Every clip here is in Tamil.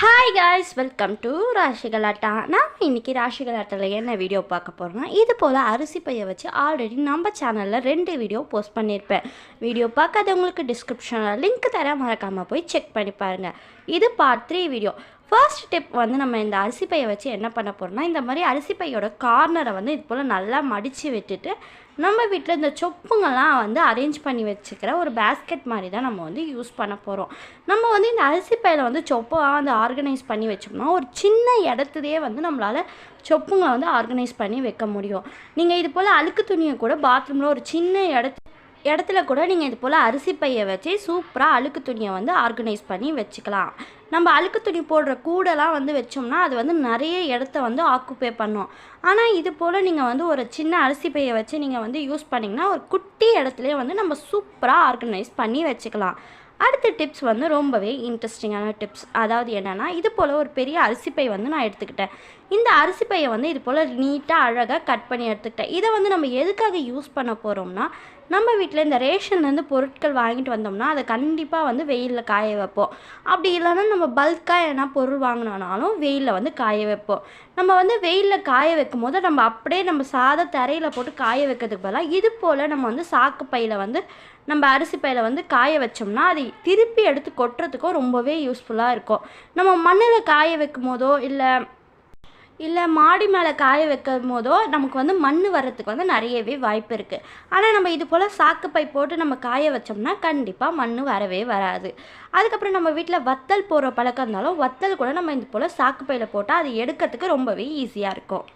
Hi guys welcome to Rasigalatta நான் இன்னைக்கு ராசிகலாட்டில் என்ன வீடியோ பார்க்க போகிறோம்னா இது போல் அரிசி பையை வச்சு ஆல்ரெடி நம்ம சேனலில் ரெண்டு வீடியோ போஸ்ட் பண்ணியிருப்பேன். வீடியோ பார்க்காதவங்களுக்கு டிஸ்கிரிப்ஷனில் லிங்க் தர மறக்காமல் போய் செக் பண்ணி பாருங்கள் இது part three video first step வந்து நம்ம இந்த அரிசி பையை வச்சு என்ன பண்ண போகிறோம்னா இந்த மாதிரி அரிசி பையோட கார்னரை வந்து இது போல் நல்லா மடித்து விட்டுட்டு நம்ம வீட்டில் இந்த சொப்புங்கெல்லாம் வந்து அரேஞ்ச் பண்ணி வச்சுக்கிற ஒரு பேஸ்கெட் மாதிரி தான் நம்ம வந்து யூஸ் பண்ண போகிறோம் நம்ம வந்து இந்த அரிசி பையில் வந்து சொப்பாக வந்து ஆர்கனைஸ் பண்ணி வச்சோம்னா ஒரு சின்ன இடத்துலையே வந்து நம்மளால் சொப்புங்களை வந்து ஆர்கனைஸ் பண்ணி வைக்க முடியும். நீங்கள் இது போல் அழுக்கு துணியை கூட பாத்ரூமில் ஒரு சின்ன இடத்து இடத்துல கூட நீங்கள் இது போல் அரிசி பையை வச்சு சூப்பராக அழுக்கு துணியை வந்து ஆர்கனைஸ் பண்ணி வச்சுக்கலாம். நம்ம அழுக்கு துணி போடுற கூடெல்லாம் வந்து வச்சோம்னா அது வந்து நிறைய இடத்த வந்து ஆக்குப்பே பண்ணும். ஆனால் இது போல் நீங்கள் வந்து ஒரு சின்ன அரிசி பையை வச்சு நீங்கள் வந்து யூஸ் பண்ணிங்கன்னா ஒரு குட்டி இடத்துலையே வந்து நம்ம சூப்பராக ஆர்கனைஸ் பண்ணி வச்சுக்கலாம். அடுத்த டிப்ஸ் வந்து ரொம்பவே இன்ட்ரெஸ்டிங்கான டிப்ஸ். அதாவது என்னென்னா இது போல் ஒரு பெரிய அரிசி பை வந்து நான் எடுத்துக்கிட்டேன். இந்த அரிசி பையை வந்து இது போல் நீட்டாக அழகாக கட் பண்ணி எடுத்துக்கிட்டேன். இதை வந்து நம்ம எதுக்காக யூஸ் பண்ண போகிறோம்னா நம்ம வீட்டில் இந்த ரேஷன்லேருந்து பொருட்கள் வாங்கிட்டு வந்தோம்னா அதை கண்டிப்பாக வந்து வெயிலில் காய வைப்போம். அப்படி இல்லைன்னா நம்ம பல்காக எதனா பொருள் வாங்கினோனாலும் வெயிலில் வந்து காய வைப்போம். நம்ம வந்து வெயிலில் காய வைக்கும் போது நம்ம அப்படியே நம்ம சாத தரையில் போட்டு காய வைக்கிறதுக்கு பதிலாக இது போல் நம்ம வந்து சாக்கு பையில் வந்து நம்ம அரிசி பையில் வந்து காய வச்சோம்னா அதை திருப்பி எடுத்து கொட்டுறதுக்கும் ரொம்பவே யூஸ்ஃபுல்லாக இருக்கும். நம்ம மண்ணில் காய வைக்கும் போதோ இல்லை இல்லை மாடி மேலே காய வைக்கும் போதோ நமக்கு வந்து மண் வர்றதுக்கு வந்து நிறையவே வாய்ப்பு இருக்குது ஆனால் நம்ம இது போல் சாக்குப்பை போட்டு நம்ம காய வச்சோம்னா கண்டிப்பாக மண் வரவே வராது. அதுக்கப்புறம் நம்ம வீட்டில் வத்தல் போடுற பழக்கம் இருந்தாலும் வத்தல் கூட நம்ம இது போல் சாக்குப்பையில் போட்டால் அது எடுக்கிறதுக்கு ரொம்பவே ஈஸியாக இருக்கும்.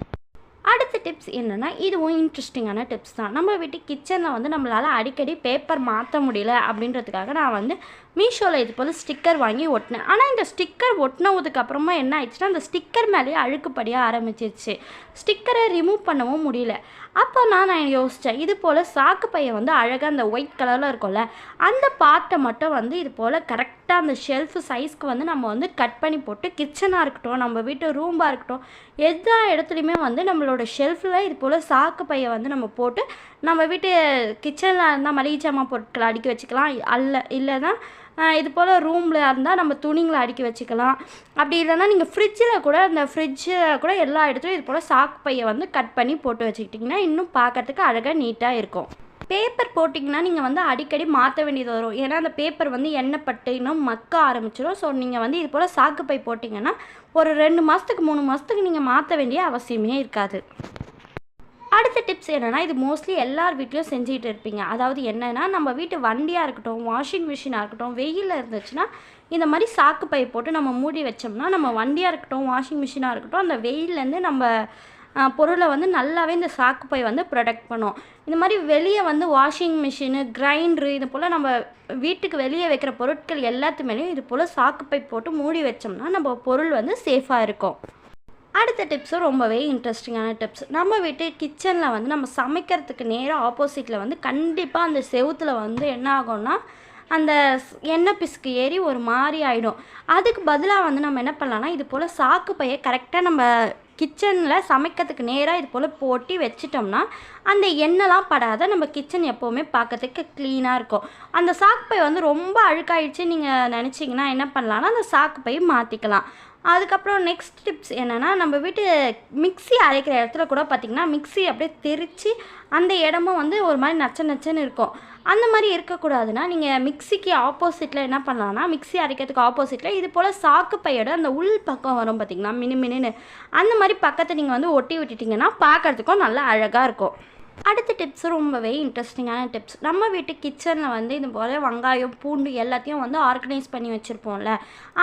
அடுத்த டிப்ஸ் என்னென்னா இதுவும் இன்ட்ரெஸ்டிங்கான டிப்ஸ் தான். நம்ம வீட்டு கிச்சனில் வந்து நம்மளால் அடிக்கடி பேப்பர் மாற்ற முடியல அப்படின்றதுக்காக நான் வந்து மீஷோவில் இது போல் ஸ்டிக்கர் வாங்கி ஒட்டினேன். ஆனால் இந்த ஸ்டிக்கர் ஒட்டினதுக்கு அப்புறமா என்ன ஆயிடுச்சுன்னா அந்த ஸ்டிக்கர் மேலேயே அழுக்குப்படிய ஆரம்பிச்சிருச்சு. ஸ்டிக்கரை ரிமூவ் பண்ணவும் முடியல. அப்போ நான் நான் யோசித்தேன் இது போல் சாக்கு பையை வந்து அழகாக அந்த ஒயிட் கலரில் இருக்கும்ல அந்த பார்ட்டை மட்டும் வந்து இது போல் கரெக்ட் அந்த ஷெல்ஃப் சைஸ்க்கு வந்து நம்ம வந்து கட் பண்ணி போட்டு கிச்சனாக இருக்கட்டும் நம்ம வீட்டு ரூம்பாக இருக்கட்டும் எல்லா இடத்துலையுமே வந்து நம்மளோட ஷெல்ஃபில் இது போல் சாக்கு பையை வந்து நம்ம போட்டு நம்ம வீட்டு கிச்சனில் இருந்தால் மளிகை சாமான் பொருட்களை அடுக்கி வச்சுக்கலாம். அல்ல இல்லைன்னா இது போல் ரூமில் இருந்தால் நம்ம துணிங்களை அடுக்கி வச்சுக்கலாம். அப்படி இல்லைன்னா நீங்கள் ஃப்ரிட்ஜில் கூட அந்த ஃப்ரிட்ஜில் கூட எல்லா இடத்துலையும் இது போல் சாக்கு பையை வந்து கட் பண்ணி போட்டு வச்சுக்கிட்டிங்கன்னா இன்னும் பார்க்கறதுக்கு அழகாக நீட்டாக இருக்கும். பேப்பர் போட்டிங்கன்னா நீங்கள் வந்து அடிக்கடி மாற்ற வேண்டியது வரும். ஏன்னா அந்த பேப்பர் வந்து எண்ணெய் பட்டு இன்னும் மக்க ஆரம்பிச்சிடும் ஸோ நீங்கள் வந்து இது போல் சாக்குப்பை போட்டிங்கன்னா ஒரு ரெண்டு மாதத்துக்கு மூணு மாதத்துக்கு நீங்கள் மாற்ற வேண்டிய அவசியமே இருக்காது. அடுத்த டிப்ஸ் என்னென்னா இது மோஸ்ட்லி எல்லார் வீட்லேயும் செஞ்சுட்டு இருப்பீங்க. அதாவது என்னென்னா நம்ம வீட்டு வண்டியாக இருக்கட்டும் வாஷிங் மிஷினாக இருக்கட்டும் வெயிலில் இருந்துச்சுன்னா இந்த மாதிரி சாக்கு பை போட்டு நம்ம மூடி வச்சோம்னா நம்ம வண்டியாக இருக்கட்டும் வாஷிங் மிஷினாக இருக்கட்டும் அந்த வெயிலேருந்து நம்ம பொருளை வந்து நல்லாவே இந்த சாக்கு பை வந்து ப்ரொடெக்ட் பண்ணும். இந்த மாதிரி வெளியே வந்து வாஷிங் மிஷினு கிரைண்டரு இது போல் நம்ம வீட்டுக்கு வெளியே வைக்கிற பொருட்கள் எல்லாத்துமேலேயும் இது போல் சாக்கு பை போட்டு மூடி வச்சோம்னா நம்ம பொருள் வந்து சேஃபாக இருக்கும். அடுத்த டிப்ஸும் ரொம்பவே இன்ட்ரெஸ்டிங்கான டிப்ஸ் நம்ம வீட்டு கிச்சனில் வந்து நம்ம சமைக்கிறதுக்கு நேராக ஆப்போசிட்டில் வந்து கண்டிப்பாக அந்த செவுத்தில் வந்து என்ன ஆகும்னா அந்த எண்ணெய் பிசுக்கு ஏறி ஒரு மாதிரி ஆகிடும் அதுக்கு பதிலாக வந்து நம்ம என்ன பண்ணலாம்னா இது போல் சாக்கு பையை கரெக்டாக நம்ம கிச்சனில் சமைக்கிறதுக்கு நேராக இது போல் போட்டி வச்சிட்டோம்னா அந்த எண்ணெய்லாம் படாத நம்ம கிச்சன் எப்போவுமே பார்க்கறதுக்கு க்ளீனாக இருக்கும். அந்த சாக்கு பை வந்து ரொம்ப அழுக்காயிடுச்சு நீங்கள் நினச்சிங்கன்னா என்ன பண்ணலாம்னா அந்த சாக்கு பை மாற்றிக்கலாம் அதுக்கப்புறம் நெக்ஸ்ட் டிப்ஸ் என்னென்னா நம்ம வீட்டு மிக்ஸி அரைக்கிற இடத்துல கூட பார்த்திங்கன்னா மிக்ஸி அப்படியே தெரித்து அந்த இடமும் வந்து ஒரு மாதிரி நச்ச நச்சன்னு இருக்கும். அந்த மாதிரி இருக்கக்கூடாதுன்னா நீங்கள் மிக்ஸிக்கு ஆப்போசிட்டில் என்ன பண்ணலாம்னா மிக்ஸி அரைக்கிறதுக்கு ஆப்போசிட்டில் இது போல் சாக்கு பையோட அந்த உள் பக்கம் வரும் பார்த்திங்கன்னா மினு மினுன்னு. அந்த மாதிரி பக்கத்தை நீங்கள் வந்து ஒட்டி விட்டுட்டிங்கன்னா பார்க்குறதுக்கும் நல்லா அழகாக இருக்கும். அடுத்த டிப்ஸ் ரொம்பவே இன்ட்ரெஸ்டிங்கான டிப்ஸ் நம்ம வீட்டு கிச்சனில் வந்து இது போல் வெங்காயம் பூண்டு எல்லாத்தையும் வந்து ஆர்கனைஸ் பண்ணி வச்சுருப்போம்ல.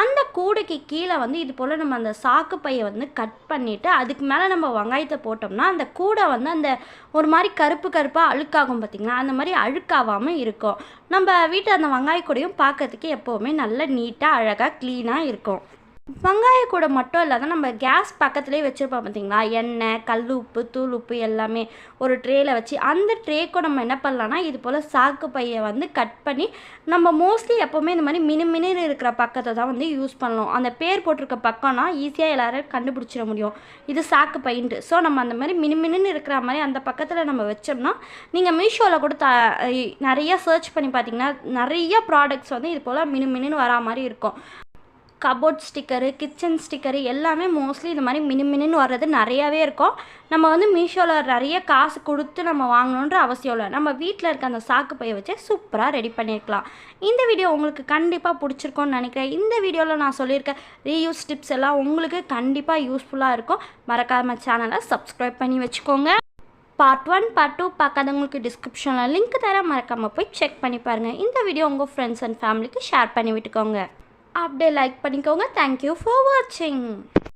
அந்த கூடைக்கு கீழே வந்து இது போல் நம்ம அந்த சாக்கு பையை வந்து கட் பண்ணிவிட்டு அதுக்கு மேலே நம்ம வெங்காயத்தை போட்டோம்னா அந்த கூடை வந்து அந்த ஒரு மாதிரி கருப்பு கருப்பாக அழுக்காகும் பார்த்திங்களா அந்த மாதிரி அழுக்காகாமல் இருக்கும். நம்ம வீட்டை அந்த வெங்காய கூடையும் பார்க்கறதுக்கு எப்போவுமே நல்லா நீட்டாக அழகாக க்ளீனாக இருக்கும். வெங்காய கூட மட்டும் இல்லாத நம்ம கேஸ் பக்கத்துலேயே வச்சுருப்போம் பார்த்தீங்களா? எண்ணெய் கல் உப்பு தூள் உப்பு எல்லாமே ஒரு ட்ரேயில் வச்சு அந்த ட்ரேக்கும் நம்ம என்ன பண்ணலாம்னா இது போல் சாக்கு பையை வந்து கட் பண்ணி நம்ம மோஸ்ட்லி எப்போவுமே இந்த மாதிரி மினு மினுன்னு இருக்கிற பக்கத்தை தான் வந்து யூஸ் பண்ணணும். அந்த பேர் போட்டிருக்க பக்கம்னா ஈஸியாக எல்லோரும் கண்டுபிடிச்சிட முடியும். இது சாக்கு பைன்ட்டு. ஸோ நம்ம அந்த மாதிரி மினு மினுன்னு இருக்கிற மாதிரி அந்த பக்கத்தில் நம்ம வச்சோம்னா நீங்கள் மீஷோவில் கூட த நிறைய சர்ச் பண்ணி பார்த்தீங்கன்னா நிறைய ப்ராடக்ட்ஸ் வந்து இது போல் மினு மினுன்னு வரா மாதிரி இருக்கும். கபோர்ட் ஸ்டிக்கரு கிச்சன் ஸ்டிக்கரு எல்லாமே மோஸ்ட்லி இந்த மாதிரி மினு மினுன்னு வர்றது நிறையாவே இருக்கும். நம்ம வந்து மீஷோவில் நிறைய காசு கொடுத்து நம்ம வாங்கணுன்ற அவசியம் இல்லை. நம்ம வீட்டில் இருக்க அந்த சாக்கு பையை வச்சு சூப்பராக ரெடி பண்ணியிருக்கலாம் இந்த வீடியோ உங்களுக்கு கண்டிப்பாக பிடிச்சிருக்கோன்னு நினைக்கிறேன். இந்த வீடியோவில் நான் சொல்லியிருக்க ரீயூஸ் டிப்ஸ் எல்லாம் உங்களுக்கு கண்டிப்பாக யூஸ்ஃபுல்லாக இருக்கும். மறக்காம சேனலை சப்ஸ்கிரைப் பண்ணி வச்சுக்கோங்க. பார்ட் ஒன் பார்ட் டூ பார்க்காதவங்களுக்கு டிஸ்கிரிப்ஷனில் லிங்க் தர மறக்காமல் போய் செக் பண்ணி பாருங்கள் இந்த வீடியோ உங்கள் ஃப்ரெண்ட்ஸ் அண்ட் ஃபேமிலிக்கு ஷேர் பண்ணி விட்டுக்கோங்க. அப்படியே லைக் பண்ணிக்கோங்க. தேங்க்யூ ஃபார் வாட்சிங்